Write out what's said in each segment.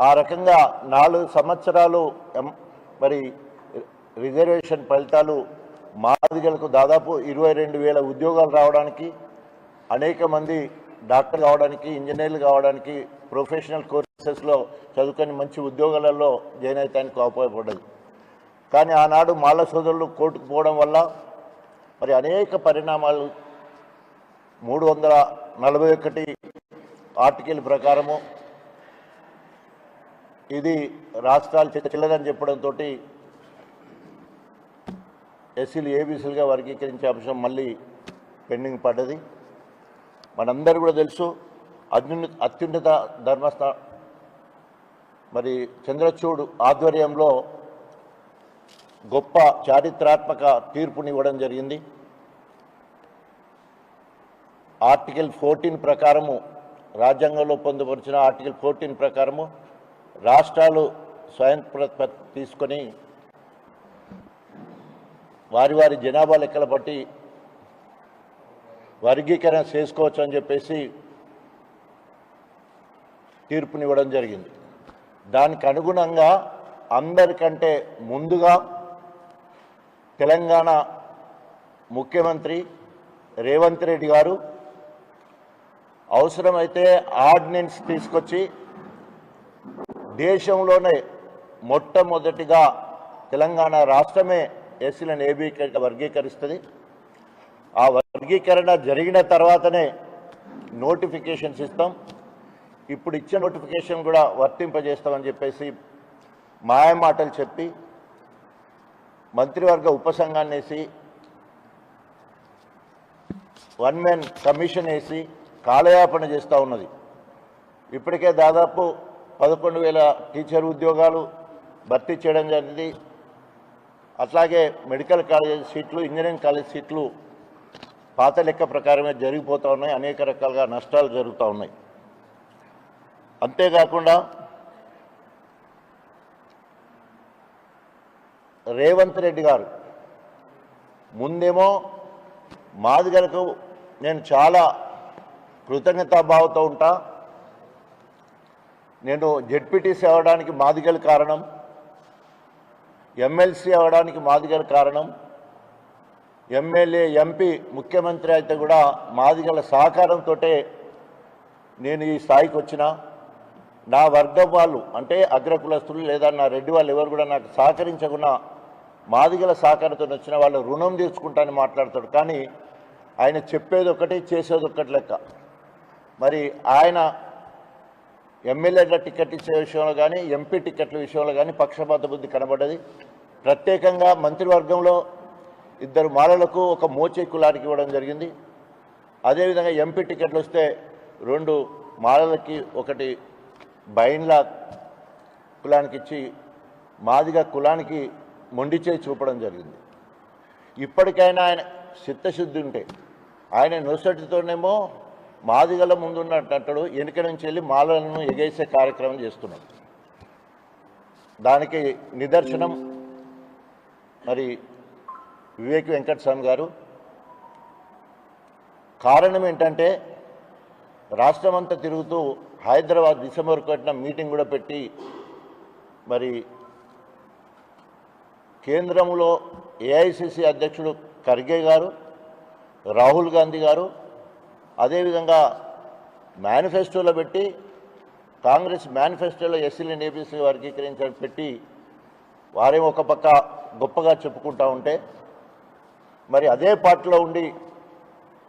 ఆ రకంగా నాలుగు సంవత్సరాలు ఎం- మరి రిజర్వేషన్ ఫలితాలు మాదిగలకు దాదాపు ఇరవై రెండు వేల ఉద్యోగాలు రావడానికి అనేక మంది డాక్టర్ కావడానికి ఇంజనీర్లు కావడానికి ప్రొఫెషనల్ కోర్సెస్లో చదువుకొని మంచి ఉద్యోగాలలో జాయిన్ అవుతానికి ఉపయోగపడ్డది కానీ ఆనాడు మాల సోదరులు కోర్టుకు పోవడం వల్ల మరి అనేక పరిణామాలు మూడు వందల నలభై ఒకటి ఆర్టికల్ ప్రకారము ఇది రాష్ట్రాలు చిల్లరని చెప్పడంతో ఎస్సీలు ఏబీసీలుగా వర్గీకరించే అంశం మళ్ళీ పెండింగ్ పడ్డది. మనందరూ కూడా తెలుసు అత్యున్న అత్యున్నత ధర్మస్థా మరి చంద్రచూడు ఆధ్వర్యంలో గొప్ప చారిత్రాత్మక తీర్పునివ్వడం జరిగింది. ఆర్టికల్ ఫోర్టీన్ ప్రకారము రాజ్యాంగంలో పొందుపరిచిన ఆర్టికల్ ఫోర్టీన్ ప్రకారము రాష్ట్రాలు స్వయం ప్రతిపత్తి తీసుకొని వారి వారి జనాభా లెక్కల బట్టి వర్గీకరణ చేసుకోవచ్చు అని చెప్పేసి తీర్పునివ్వడం జరిగింది. దానికి అనుగుణంగా అందరికంటే ముందుగా తెలంగాణ ముఖ్యమంత్రి రేవంత్ రెడ్డి గారు అవసరమైతే ఆర్డినెన్స్ తీసుకొచ్చి దేశంలోనే మొట్టమొదటిగా తెలంగాణ రాష్ట్రమే ఎస్సీలను ఏబీ వర్గీకరిస్తుంది. ఆ వర్గీకరణ జరిగిన తర్వాతనే నోటిఫికేషన్స్ ఇస్తాం. ఇప్పుడు ఇచ్చే నోటిఫికేషన్ కూడా వర్తింపజేస్తామని చెప్పేసి మాయమాటలు చెప్పి మంత్రివర్గ ఉపసంఘాన్ని వేసి వన్ మ్యాన్ కమిషన్ వేసి కాలయాపన చేస్తూ ఉన్నది. ఇప్పటికే దాదాపు పదకొండు వేల టీచర్ ఉద్యోగాలు భర్తీ చేయడం జరిగింది. అట్లాగే మెడికల్ కాలేజ్ సీట్లు ఇంజనీరింగ్ కాలేజ్ సీట్లు పాత లెక్క ప్రకారమే జరిగిపోతూ ఉన్నాయి. అనేక రకాలుగా నష్టాలు జరుగుతూ ఉన్నాయి. అంతేకాకుండా రేవంత్ రెడ్డి గారు ముందేమో మాదిగలకు నేను చాలా కృతజ్ఞతాభావంతో ఉంటా. నేను జెడ్పీటీసీ అవ్వడానికి మాదిగల కారణం ఎమ్మెల్సీ అవ్వడానికి మాదిగల కారణం ఎమ్మెల్యే ఎంపీ ముఖ్యమంత్రి అయితే కూడా మాదిగల సహకారంతో నేను ఈ స్థాయికి వచ్చిన. నా వర్గం వాళ్ళు అంటే అగ్రకులస్తులు లేదా నా రెడ్డి వాళ్ళు ఎవరు కూడా నాకు సహకరించకుండా మాదిగల సహకారంతో వచ్చిన వాళ్ళు రుణం తీర్చుకుంటానని మాట్లాడతాడు. కానీ ఆయన చెప్పేది ఒకటి చేసేది ఒకటి లెక్క. మరి ఆయన ఎమ్మెల్యేల టికెట్ ఇచ్చే విషయంలో కానీ ఎంపీ టికెట్ల విషయంలో కానీ పక్షపాత బుద్ధి కనబడ్డది. ప్రత్యేకంగా మంత్రివర్గంలో ఇద్దరు మాలలకు ఒక మోచే కులానికి ఇవ్వడం జరిగింది. అదేవిధంగా ఎంపీ టికెట్లు వస్తే రెండు మాలలకి ఒకటి బైన్ల కులానికి ఇచ్చి మాదిగా కులానికి మొండిచే చూపడం జరిగింది. ఇప్పటికైనా ఆయన చిత్తశుద్ధి ఉంటే ఆయన నొసటితోనేమో మాదిగల ముందున్నట్టడు వెనుక నుంచి వెళ్ళి మాలలను ఎగేసే కార్యక్రమం చేస్తున్నాడు. దానికి నిదర్శనం మరి వివేక్ వెంకట స్వామి గారు. కారణం ఏంటంటే రాష్ట్రమంతా తిరుగుతూ హైదరాబాద్ డిసెంబర్ ఒకటిన మీటింగ్ కూడా పెట్టి మరి కేంద్రంలో ఏఐసిసి అధ్యక్షుడు ఖర్గే గారు రాహుల్ గాంధీ గారు అదేవిధంగా మేనిఫెస్టోలో పెట్టి కాంగ్రెస్ మేనిఫెస్టోలో ఎస్సీలని ఏబీసీ వర్గీకరించడం పెట్టి వారేమో ఒక పక్క గొప్పగా చెప్పుకుంటా ఉంటే మరి అదే పార్టీలో ఉండి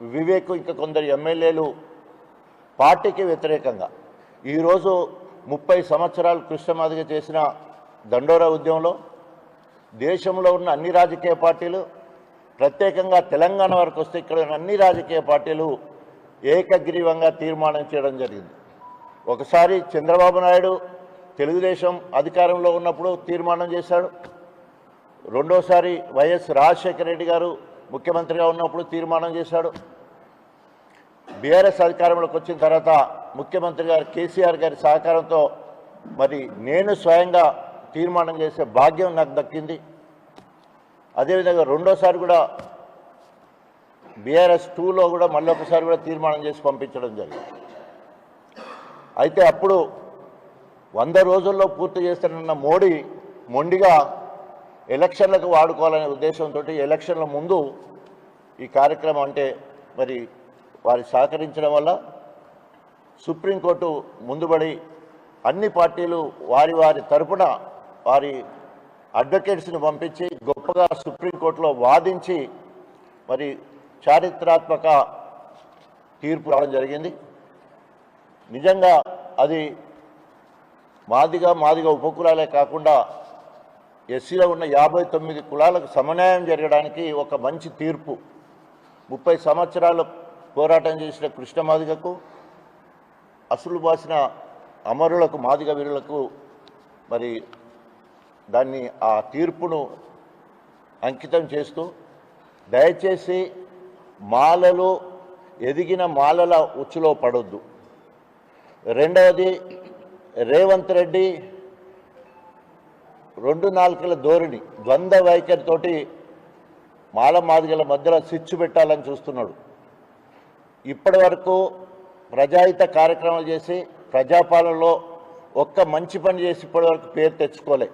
వివేక్ ఇంకా కొందరు ఎమ్మెల్యేలు పార్టీకి వ్యతిరేకంగా ఈరోజు ముప్పై సంవత్సరాలు కృష్ణమాదిగా చేసిన దండోరా ఉద్యమంలో దేశంలో ఉన్న అన్ని రాజకీయ పార్టీలు ప్రత్యేకంగా తెలంగాణ వరకు వస్తే ఇక్కడ అన్ని రాజకీయ పార్టీలు ఏకగ్రీవంగా తీర్మానం చేయడం జరిగింది. ఒకసారి చంద్రబాబు నాయుడు తెలుగుదేశం అధికారంలో ఉన్నప్పుడు తీర్మానం చేశాడు. రెండోసారి వైఎస్ రాజశేఖర రెడ్డి గారు ముఖ్యమంత్రిగా ఉన్నప్పుడు తీర్మానం చేశాడు. బీఆర్ఎస్ అధికారంలోకి వచ్చిన తర్వాత ముఖ్యమంత్రి గారు కేసీఆర్ గారి సహకారంతో మరి నేను స్వయంగా తీర్మానం చేసే భాగ్యం నాకు దక్కింది. అదేవిధంగా రెండోసారి కూడా బీఆర్ఎస్ టూలో కూడా మళ్ళీ ఒకసారి కూడా తీర్మానం చేసి పంపించడం జరిగింది. అయితే అప్పుడు వంద రోజుల్లో పూర్తి చేస్తానన్న మోడీ మొండిగా ఎలక్షన్లకు వాడుకోవాలనే ఉద్దేశంతో ఎలక్షన్ల ముందు ఈ కార్యక్రమం అంటే మరి వారి సహకరించడం వల్ల సుప్రీంకోర్టు ముందుబడి అన్ని పార్టీలు వారి వారి తరపున వారి అడ్వకేట్స్ని పంపించి గొప్పగా సుప్రీంకోర్టులో వాదించి మరి చారిత్రాత్మక తీర్పు రావడం జరిగింది. నిజంగా అది మాదిగా మాదిగా ఉపకులాలే కాకుండా ఎస్సీలో ఉన్న యాభై తొమ్మిది కులాలకు సమన్యాయం జరగడానికి ఒక మంచి తీర్పు. ముప్పై సంవత్సరాలు పోరాటం చేసిన కృష్ణ మాదిగకు అసలు బాసిన అమరులకు మాదిగ వీరులకు మరి దాన్ని ఆ తీర్పును అంకితం చేస్తూ దయచేసి మాలలు ఎదిగిన మాలల ఉచ్చులో పడొద్దు. రెండవది రేవంత్ రెడ్డి రెండు నాలుకల ధోరణి ద్వంద్వ వైఖరితోటి మాల మాదిగల మధ్యలో స్విచ్ పెట్టాలని చూస్తున్నాడు. ఇప్పటి వరకు ప్రజాహిత కార్యక్రమాలు చేసి ప్రజాపాలనలో ఒక్క మంచి పని చేసి ఇప్పటివరకు పేరు తెచ్చుకోలే.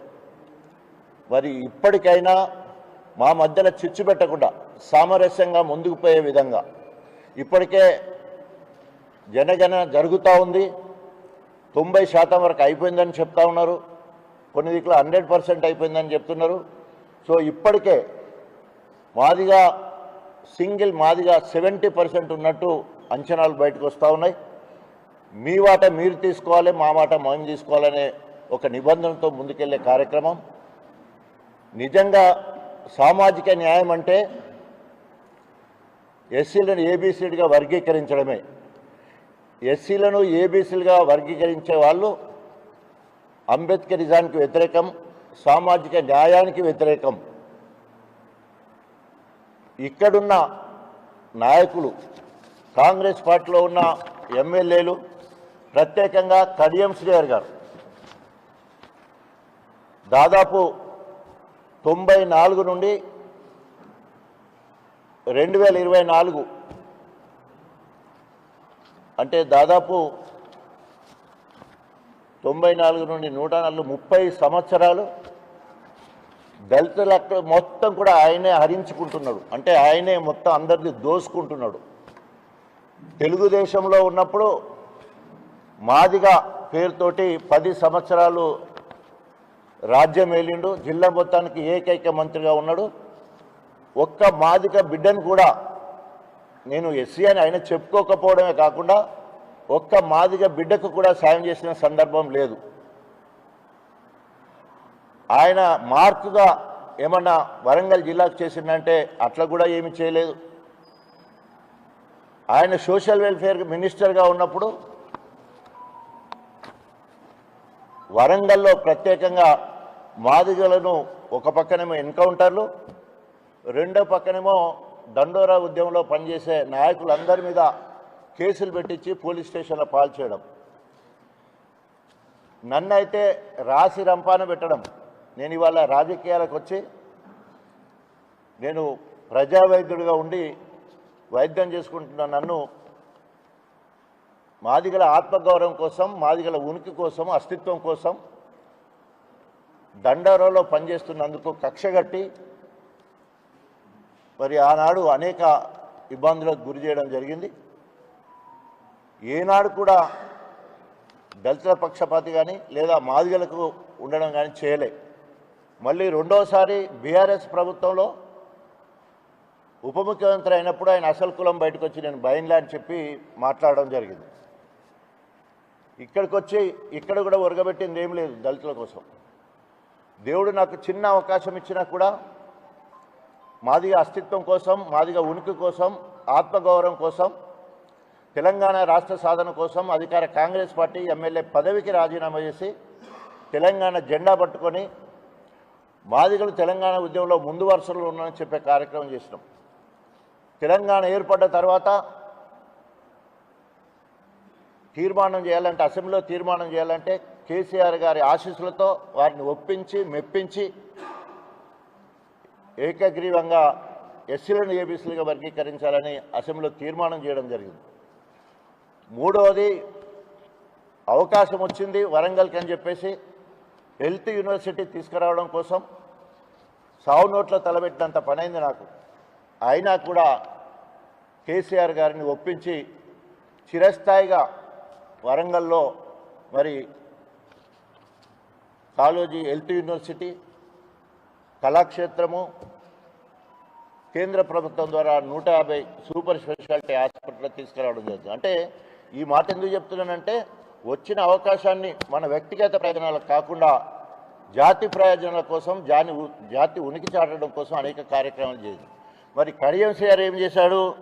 మరి ఇప్పటికైనా మా మధ్యలో చిచ్చు పెట్టకుండా సామరస్యంగా ముందుకు పోయే విధంగా. ఇప్పటికే జనగణన జరుగుతూ ఉంది. తొంభై శాతం వరకు అయిపోయిందని చెప్తా ఉన్నారు. కొన్ని దిక్కులు హండ్రెడ్ పర్సెంట్ అయిపోయిందని చెప్తున్నారు. సో ఇప్పటికే Madiga single Madiga seventy percent ఉన్నట్టు అంచనాలు బయటకు వస్తూ ఉన్నాయి. మీ వాట మీరు తీసుకోవాలి మా మాట మేము తీసుకోవాలనే ఒక నిబంధనతో ముందుకెళ్ళే కార్యక్రమం. నిజంగా సామాజిక న్యాయం అంటే ఎస్సీలను ఏబీసీలుగా వర్గీకరించడమే. ఎస్సీలను ఏబీసీలుగా వర్గీకరించే వాళ్ళు అంబేద్కరిజానికి వ్యతిరేకం సామాజిక న్యాయానికి వ్యతిరేకం. ఇక్కడున్న నాయకులు కాంగ్రెస్ పార్టీలో ఉన్న ఎమ్మెల్యేలు ప్రత్యేకంగా కడియం శ్రీహర్ గారు. దాదాపు తొంభై నాలుగు నుండి రెండు వేల ఇరవై నాలుగు. అంటే దాదాపు తొంభై నాలుగు నుండి నూట నాలుగు ముప్పై సంవత్సరాలు దళితుల మొత్తం కూడా ఆయనే హరించుకుంటున్నాడు. అంటే ఆయనే మొత్తం అందరిది దోసుకుంటున్నాడు. తెలుగుదేశంలో ఉన్నప్పుడు మాదిగా పేరుతోటి పది సంవత్సరాలు రాజ్యం ఏలిండు జిల్లా మొత్తానికి ఏకైక మంత్రిగా ఉన్నాడు. ఒక్క మాదిక బిడ్డను కూడా నేను ఎస్సీ అని ఆయన చెప్పుకోకపోవడమే కాకుండా ఒక్క మాదిగ బిడ్డకు కూడా సాయం చేసిన సందర్భం లేదు. ఆయన మార్కుగా ఏమన్నా వరంగల్ జిల్లాకు చేసిందంటే అట్లా కూడా ఏమి చేయలేదు. ఆయన సోషల్ వెల్ఫేర్ మినిస్టర్గా ఉన్నప్పుడు వరంగల్లో ప్రత్యేకంగా మాదిగలను ఒక పక్కనేమో ఎన్కౌంటర్లు రెండో పక్కనేమో దండోరా ఉద్యమంలో పనిచేసే నాయకులందరి మీద కేసులు పెట్టించి పోలీస్ స్టేషన్లో పాల్చేయడం నన్ను అయితే రాసి రంపాన పెట్టడం. నేను ఇవాళ రాజకీయాలకు వచ్చి నేను ప్రజా వైద్యుడిగా ఉండి వైద్యం చేసుకుంటున్న నన్ను మాదిగల ఆత్మగౌరవం కోసం మాదిగల ఉనికి కోసం అస్తిత్వం కోసం దండోరాలో పనిచేస్తున్నందుకు కక్షగట్టి మరి ఆనాడు అనేక ఇబ్బందులకు గురి చేయడం జరిగింది. ఏనాడు కూడా దళితుల పక్షపాతి కానీ లేదా మాదిగలకు ఉండడం కానీ చేయలే. మళ్ళీ రెండోసారి బీఆర్ఎస్ ప్రభుత్వంలో ఉప ముఖ్యమంత్రి అయినప్పుడు ఆయన అసలు కులం బయటకు వచ్చి నేను భయంలా అని చెప్పి మాట్లాడడం జరిగింది. ఇక్కడికి వచ్చి ఇక్కడ కూడా ఉరగబెట్టింది ఏం లేదు దళితుల కోసం. దేవుడు నాకు చిన్న అవకాశం ఇచ్చినా కూడా మాదిగా అస్తిత్వం కోసం మాదిగా ఉనికి కోసం ఆత్మగౌరవం కోసం తెలంగాణ రాష్ట్ర సాధన కోసం అధికార కాంగ్రెస్ పార్టీ ఎమ్మెల్యే పదవికి రాజీనామా చేసి తెలంగాణ జెండా పట్టుకొని మాదిగలు తెలంగాణ ఉద్యమంలో ముందు వరుసలో ఉన్నాయని చెప్పే కార్యక్రమం చేసినాం. తెలంగాణ ఏర్పడ్డ తర్వాత తీర్మానం చేయాలంటే అసెంబ్లీలో తీర్మానం చేయాలంటే కేసీఆర్ గారి ఆశీస్సులతో వారిని ఒప్పించి మెప్పించి ఏకగ్రీవంగా ఎస్సీలను ఏబీసీలుగా వర్గీకరించాలని అసెంబ్లీలో తీర్మానం చేయడం జరిగింది. మూడవది అవకాశం వచ్చింది వరంగల్కి అని చెప్పేసి హెల్త్ యూనివర్సిటీ తీసుకురావడం కోసం సావు నోట్లో తలబెట్టినంత పనైంది నాకు. అయినా కూడా కేసీఆర్ గారిని ఒప్పించి చిరస్థాయిగా వరంగల్లో మరి కాలోజీ హెల్త్ యూనివర్సిటీ కళాక్షేత్రము కేంద్ర ప్రభుత్వం ద్వారా నూట యాభై సూపర్ స్పెషాలిటీ హాస్పిటల్ తీసుకురావడం జరుగుతుంది. అంటే ఈ మాట ఎందుకు చెప్తున్నానంటే వచ్చిన అవకాశాన్ని మన వ్యక్తిగత ప్రయోజనాలకు కాకుండా జాతి ప్రయోజనాల కోసం జాని జాతి ఉనికి చాటడం కోసం అనేక కార్యక్రమాలు చేసింది. మరి కడియం గారు ఏం చేశాడు?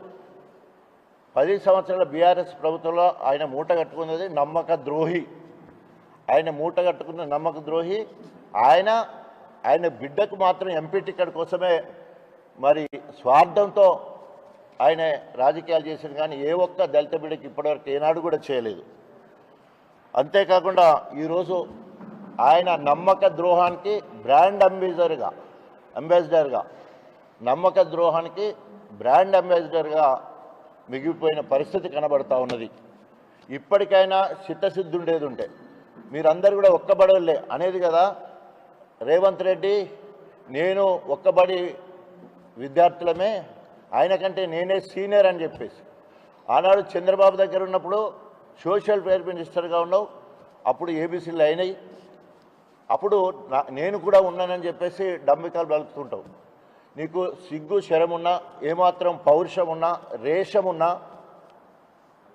పది సంవత్సరాల బీఆర్ఎస్ ప్రభుత్వంలో ఆయన మూట కట్టుకున్నది నమ్మక ద్రోహి. ఆయన మూట కట్టుకున్న నమ్మక ద్రోహి. ఆయన ఆయన బిడ్డకు మాత్రం ఎంపీ టికెట్ కోసమే మరి స్వార్థంతో ఆయన రాజకీయాలు చేసింది కానీ ఏ ఒక్క దళిత బిడ్డకి ఇప్పటివరకు ఏనాడు కూడా చేయలేదు. అంతేకాకుండా ఈరోజు ఆయన నమ్మక ద్రోహానికి బ్రాండ్ అంబాసిడర్గా అంబాసిడర్గా నమ్మక ద్రోహానికి బ్రాండ్ అంబాసిడర్గా మిగిలిపోయిన పరిస్థితి కనబడతా ఉన్నది. ఇప్పటికైనా చిత్తశుద్ధి ఉండేది ఉంటే మీరందరూ కూడా ఒక్కబడలే అనేది కదా రేవంత్ రెడ్డి నేను ఒక్కబడి విద్యార్థులమే ఆయన కంటే నేనే సీనియర్ అని చెప్పేసి. ఆనాడు చంద్రబాబు దగ్గర ఉన్నప్పుడు సోషల్ ఫేర్ మినిస్టర్గా ఉన్నావు అప్పుడు ఏబీసీలు అయినాయి. అప్పుడు నేను కూడా ఉన్నానని చెప్పేసి డంబికాలు బలుకుతుంటావు నీకు సిగ్గు శరమున్నా ఏమాత్రం పౌరుషం ఉన్నా రేషం ఉన్నా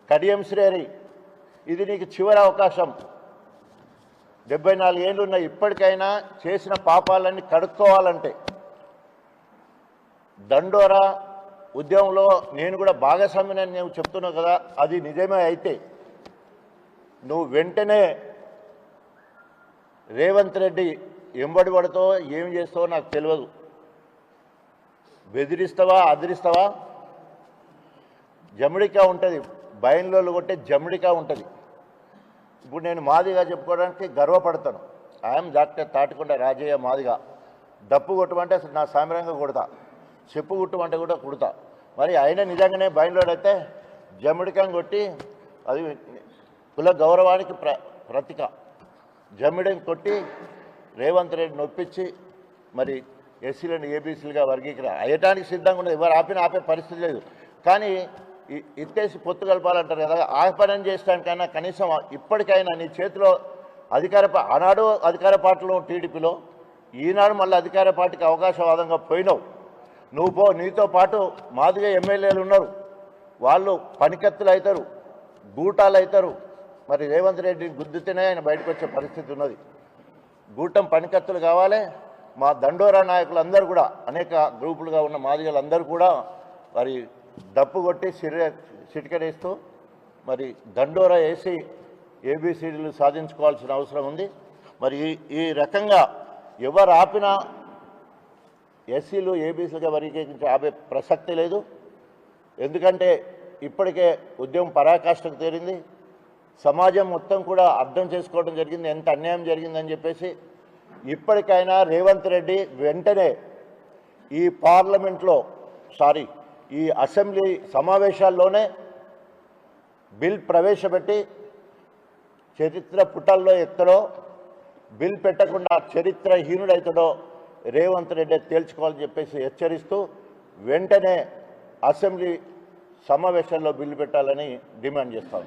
కడియం శ్రేరి ఇది నీకు చివరి అవకాశం. డెబ్బై నాలుగేళ్ళు ఉన్న ఇప్పటికైనా చేసిన పాపాలన్నీ కడుక్కోవాలంటే. దండోరా ఉద్యమంలో నేను కూడా భాగస్వామినని నేను చెప్తున్నావు కదా అది నిజమే అయితే నువ్వు వెంటనే రేవంత్ రెడ్డి ఎంబడి పడుతో ఏం చేస్తావో నాకు తెలియదు. బెదిరిస్తావా అదిరిస్తావా? జమిడికా ఉంటుంది బయన్లో కొట్టే జమిడికా ఉంటుంది. ఇప్పుడు నేను మాదిగా చెప్పుకోవడానికి గర్వపడతాను. I'm doctor Thatikonda Rajaiah Madiga. డప్పు కొట్టమంటే అసలు నా సామిరంగా కొడతా. చెప్పు కుట్టమంటే కూడా కుడతా. మరి ఆయన నిజంగానే బయలులో అయితే జమిడికం కొట్టి అది కుల గౌరవానికి ప్ర ప్రతీక. జమిడం కొట్టి రేవంత్ రెడ్డి నొప్పించి మరి ఎస్సీలను ఏబీసీలుగా వర్గీకరణ. అయ్యటానికి సిద్ధంగా ఉండదు ఎవరు ఆపిన ఆపే పరిస్థితి లేదు. కానీ ఇ- ఇత్తేసి పొత్తు కలపాలంటారు కదా. ఆ పని చేసడానికైనా కనీసం ఇప్పటికైనా నీ చేతిలో అధికార ఆనాడు అధికార పార్టీలో టీడీపీలో ఈనాడు మళ్ళీ అధికార పార్టీకి అవకాశవాదంగా పోయినావు. నువ్వు పో నీతో పాటు మాదిగా ఎమ్మెల్యేలు ఉన్నారు. వాళ్ళు పనికత్తులు అవుతారు గూటాలు అవుతారు మరి రేవంత్ రెడ్డి గుద్దుతేనే ఆయన బయటకు వచ్చే పరిస్థితి ఉన్నది. గూటం పనికత్తులు కావాలి మా దండోరా నాయకులందరూ కూడా అనేక గ్రూపులుగా ఉన్న మాదిగలందరూ కూడా మరి డప్పు కొట్టి సిరి సిటికడేస్తూ మరి దండోరా వేసి ఏబీసీడీలు సాధించుకోవాల్సిన అవసరం ఉంది. మరి ఈ రకంగా ఎవరు ఆపినా ఎస్సీలు ఏబీసీలుగా వర్గీకరించి ఆపే ప్రసక్తి లేదు. ఎందుకంటే ఇప్పటికే ఉద్యమం పరాకాష్ఠకు తేరింది. సమాజం మొత్తం కూడా అర్థం చేసుకోవడం జరిగింది. ఎంత అన్యాయం జరిగిందని చెప్పేసి ఇప్పటికైనా రేవంత్ రెడ్డి వెంటనే ఈ పార్లమెంట్లో సారీ ఈ అసెంబ్లీ సమావేశాల్లోనే బిల్ ప్రవేశపెట్టి చరిత్ర పుటల్లో ఎత్తడో బిల్ పెట్టకుండా చరిత్రహీనుడైతాడో రేవంత్ రెడ్డి తేల్చుకోవాలని చెప్పేసి హెచ్చరిస్తూ వెంటనే అసెంబ్లీ సమావేశాల్లో బిల్లు పెట్టాలని డిమాండ్ చేస్తా